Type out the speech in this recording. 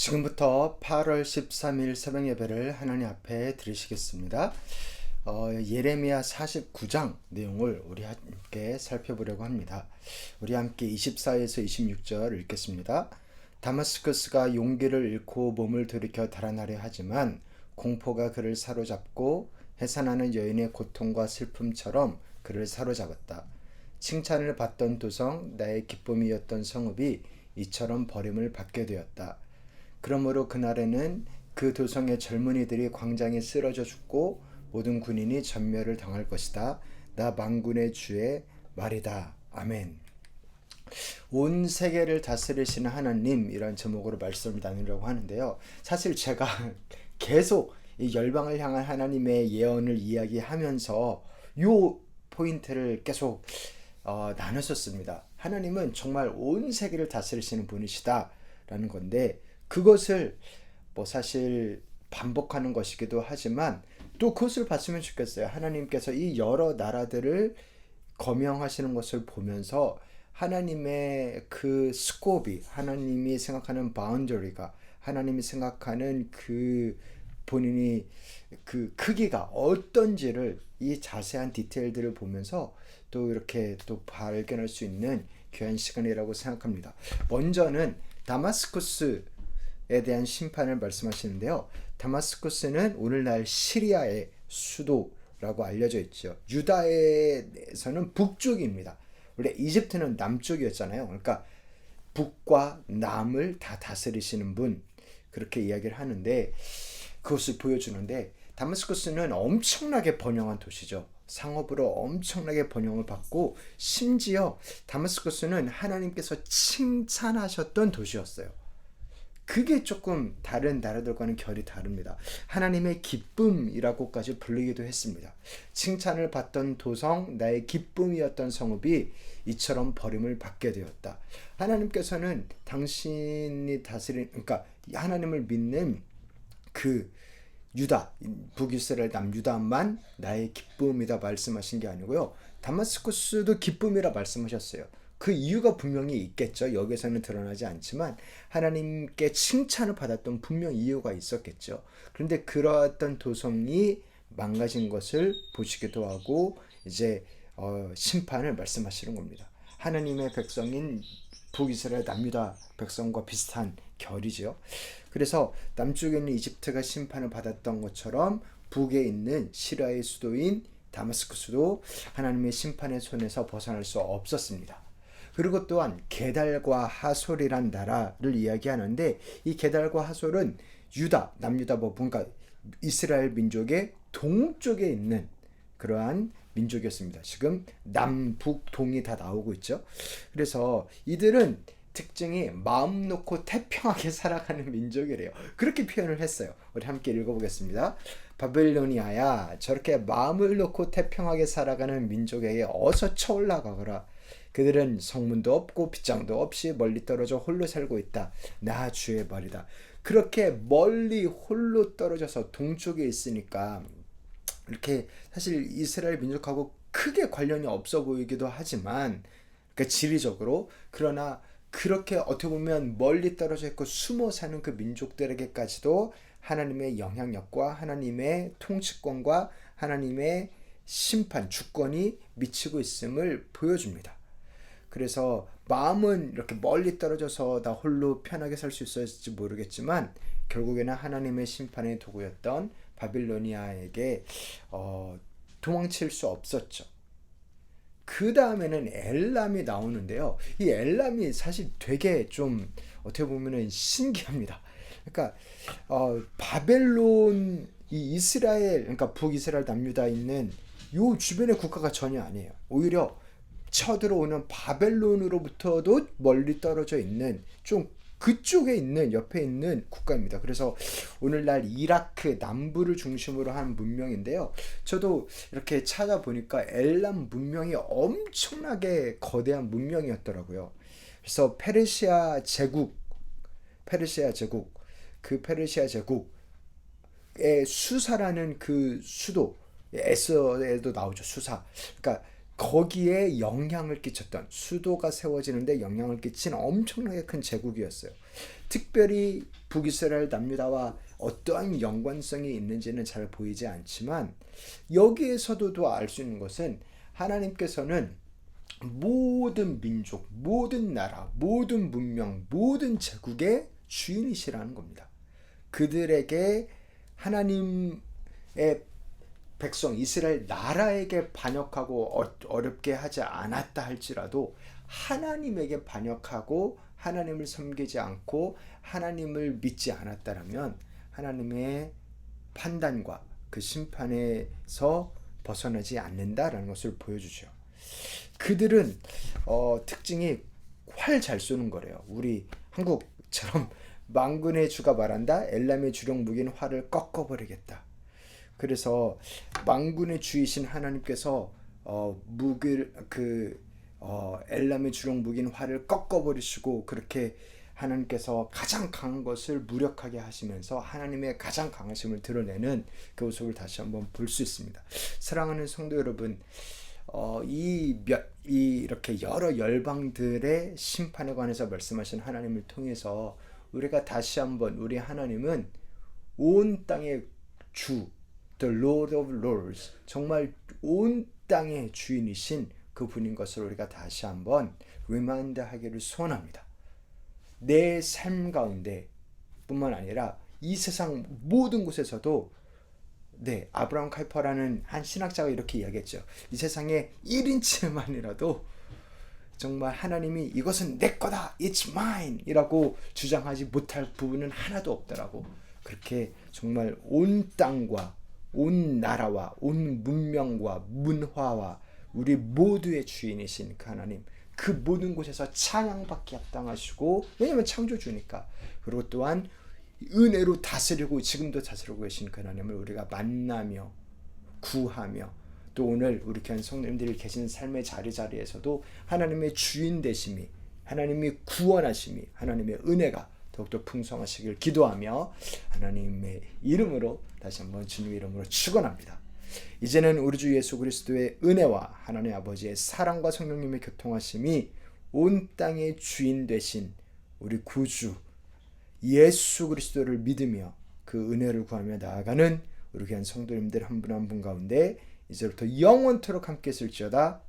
지금부터 8월 13일 새벽 예배를 하나님 앞에 드리시겠습니다. 어, 예레미야 49장 내용을 우리 함께 살펴보려고 합니다. 우리 함께 24에서 26절 읽겠습니다. 다마스커스가 용기를 잃고 몸을 돌이켜 달아나려 하지만 공포가 그를 사로잡고 해산하는 여인의 고통과 슬픔처럼 그를 사로잡았다. 칭찬을 받던 도성 나의 기쁨이었던 성읍이 이처럼 버림을 받게 되었다. 그러므로 그날에는 그 도성의 젊은이들이 광장에 쓰러져 죽고 모든 군인이 전멸을 당할 것이다. 나 만군의 주의 말이다. 아멘. 온 세계를 다스리시는 하나님 이런 제목으로 말씀을 나누려고 하는데요. 사실 제가 계속 이 열방을 향한 하나님의 예언을 이야기하면서 요 포인트를 계속 어, 나눴었습니다. 하나님은 정말 온 세계를 다스리시는 분이시다라는 건데 그것을 뭐 사실 반복하는 것이기도 하지만 또 그것을 봤으면 좋겠어요. 하나님께서 이 여러 나라들을 거명하시는 것을 보면서 하나님의 그 스코비, 하나님이 생각하는 바운더리가, 하나님이 생각하는 그 본인이 그 크기가 어떤지를 이 자세한 디테일들을 보면서 또 이렇게 또 발견할 수 있는 귀한 시간이라고 생각합니다. 먼저는 다마스쿠스 에 대한 심판을 말씀하시는데요. 다마스쿠스는 오늘날 시리아의 수도라고 알려져 있죠. 유다에서는 북쪽입니다. 원래 이집트는 남쪽이었잖아요. 그러니까 북과 남을 다 다스리시는 분 그렇게 이야기를 하는데 그것을 보여주는데 다마스쿠스는 엄청나게 번영한 도시죠. 상업으로 엄청나게 번영을 받고 심지어 다마스쿠스는 하나님께서 칭찬하셨던 도시였어요. 그게 조금 다른 나라들과는 결이 다릅니다. 하나님의 기쁨이라고까지 불리기도 했습니다. 칭찬을 받던 도성, 나의 기쁨이었던 성읍이 이처럼 버림을 받게 되었다. 하나님께서는 당신이 다스린, 그러니까 하나님을 믿는 그 유다, 북이스라엘 남유다만 나의 기쁨이다 말씀하신 게 아니고요. 다마스쿠스도 기쁨이라 말씀하셨어요. 그 이유가 분명히 있겠죠. 여기서는 드러나지 않지만 하나님께 칭찬을 받았던 분명 이유가 있었겠죠. 그런데 그러했던 도성이 망가진 것을 보시기도 하고 이제 어, 심판을 말씀하시는 겁니다. 하나님의 백성인 북이스라엘 남유다 백성과 비슷한 결이죠. 그래서 남쪽에 있는 이집트가 심판을 받았던 것처럼 북에 있는 시라의 수도인 다마스쿠스도 하나님의 심판의 손에서 벗어날 수 없었습니다. 그리고 또한 게달과 하솔이란 나라를 이야기하는데 이 게달과 하솔은 유다 남유다 뭐 뭔가 이스라엘 민족의 동쪽에 있는 그러한 민족이었습니다. 지금 남북 동이 다 나오고 있죠. 그래서 이들은 특징이 마음 놓고 태평하게 살아가는 민족이래요. 그렇게 표현을 했어요. 우리 함께 읽어보겠습니다. 바벨로니아야 저렇게 마음을 놓고 태평하게 살아가는 민족에게 어서 쳐올라가거라. 그들은 성문도 없고 빗장도 없이 멀리 떨어져 홀로 살고 있다. 나 주의 말이다. 그렇게 멀리 홀로 떨어져서 동쪽에 있으니까 이렇게 사실 이스라엘 민족하고 크게 관련이 없어 보이기도 하지만 그러니까 지리적으로 그러나 그렇게 어떻게 보면 멀리 떨어져 있고 숨어 사는 그 민족들에게까지도 하나님의 영향력과 하나님의 통치권과 하나님의 심판 주권이 미치고 있음을 보여줍니다. 그래서 마음은 이렇게 멀리 떨어져서 나 홀로 편하게 살 수 있었을지 모르겠지만 결국에는 하나님의 심판의 도구였던 바빌로니아에게 어, 도망칠 수 없었죠. 그 다음에는 엘람이 나오는데요. 이 엘람이 사실 되게 좀 어떻게 보면은 신기합니다. 그러니까 어, 바벨론 이 이스라엘 그러니까 북이스라엘 남유다 있는 요 주변의 국가가 전혀 아니에요. 오히려 쳐들어오는 바벨론으로부터도 멀리 떨어져 있는 좀 그쪽에 있는 옆에 있는 국가입니다. 그래서 오늘날 이라크 남부를 중심으로 한 문명인데요. 저도 이렇게 찾아보니까 엘람 문명이 엄청나게 거대한 문명이었더라고요. 그래서 페르시아 제국, 페르시아 제국, 그 페르시아 제국의 수사라는 그 수도 에서에도 나오죠 수사. 그러니까 거기에 영향을 끼쳤던 수도가 세워지는데 영향을 끼친 엄청나게 큰 제국이었어요. 특별히 북이스라엘 남유다와 어떠한 연관성이 있는지는 잘 보이지 않지만 여기에서도 알 수 있는 것은 하나님께서는 모든 민족, 모든 나라, 모든 문명, 모든 제국의 주인이시라는 겁니다. 그들에게 하나님의 백성 이스라엘 나라에게 반역하고 어, 어렵게 하지 않았다 할지라도 하나님에게 반역하고 하나님을 섬기지 않고 하나님을 믿지 않았다라면 하나님의 판단과 그 심판에서 벗어나지 않는다라는 것을 보여주죠. 그들은 어, 특징이 활 잘 쏘는 거래요. 우리 한국처럼 망군의 주가 말한다. 엘람의 주력 무기인 활을 꺾어버리겠다. 그래서 망군의 주이신 하나님께서 어, 무기를 그 어, 엘람의 주력 무기인 활을 꺾어 버리시고 그렇게 하나님께서 가장 강한 것을 무력하게 하시면서 하나님의 가장 강하심을 드러내는 그 모습을 다시 한번 볼 수 있습니다. 사랑하는 성도 여러분, 어, 이, 몇, 이 이렇게 여러 열방들의 심판에 관해서 말씀하신 하나님을 통해서 우리가 다시 한번 우리 하나님은 온 땅의 주, the Lord of Lords, 정말 온 땅의 주인이신 그분인 것을 우리가 다시 한번 리마인드 하기를 소원합니다. 내 삶 가운데 뿐만 아니라 이 세상 모든 곳에서도 네, 아브라함 칼퍼라는 한 신학자가 이렇게 이야기했죠. 이 세상에 1인치만이라도 정말 하나님이 이것은 내 거다, it's mine 이라고 주장하지 못할 부분은 하나도 없더라고. 그렇게 정말 온 땅과 온 나라와 온 문명과 문화와 우리 모두의 주인이신 그 하나님 그 모든 곳에서 찬양받기 합당하시고 왜냐면 창조주니까. 그리고 또한 은혜로 다스리고 지금도 다스리고 계신 그 하나님을 우리가 만나며 구하며 또 오늘 우리 교회 성도님들이 계신 삶의 자리 자리에서도 하나님의 주인 되심이 하나님이 구원하심이 하나님의 은혜가 더욱더 풍성하시길 기도하며 하나님의 이름으로 다시 한번 주님 이름으로 축원합니다. 이제는 우리 주 예수 그리스도의 은혜와 하나님 아버지의 사랑과 성령님의 교통하심이 온 땅의 주인 되신 우리 구주 예수 그리스도를 믿으며 그 은혜를 구하며 나아가는 우리 귀한 성도님들 한 분 한 분 가운데 이제부터 영원토록 함께 있을지어다